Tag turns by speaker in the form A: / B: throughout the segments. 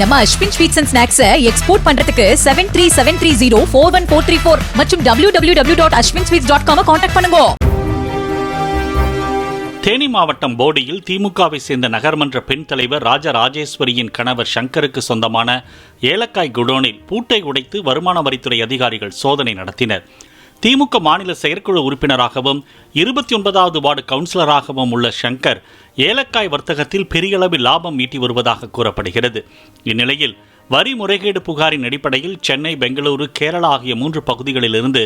A: நம்ம Ashwin sweets and ஸ்நாக்ஸை export பண்றதுக்கு seven three seven three zero four one four three four மற்றும் W W W dot Ashwin sweets dot com contact பண்ணுங்க.
B: தேனி மாவட்டம் போடியில் திமுகவை சேர்ந்த நகர்மன்ற பெண் தலைவர் ராஜ ராஜேஸ்வரியின் கணவர் சங்கருக்கு சொந்தமான ஏலக்காய் குடோனில் பூட்டை உடைத்து வருமான வரித்துறை அதிகாரிகள் சோதனை நடத்தினர். திமுக மாநில செயற்குழு உறுப்பினராகவும் இருபத்தி ஒன்பதாவது வார்டு கவுன்சிலராகவும் உள்ள சங்கர் ஏலக்காய் வர்த்தகத்தில் பெரிய அளவில் லாபம் ஈட்டி வருவதாக கூறப்படுகிறது. இந்நிலையில் வரி முறைகேடு புகாரின் அடிப்படையில் சென்னை பெங்களூரு கேரளா ஆகிய மூன்று பகுதிகளிலிருந்து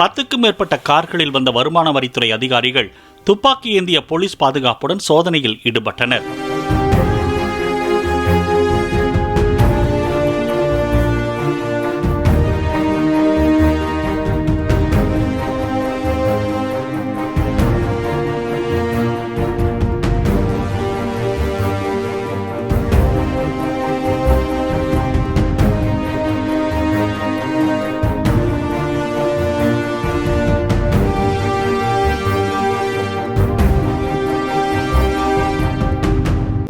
B: பத்துக்கும் மேற்பட்ட கார்களில் வந்த வருமான வரித்துறை அதிகாரிகள் துப்பாக்கி ஏந்திய போலீஸ் பாதுகாப்புடன் சோதனையில் ஈடுபட்டனர்.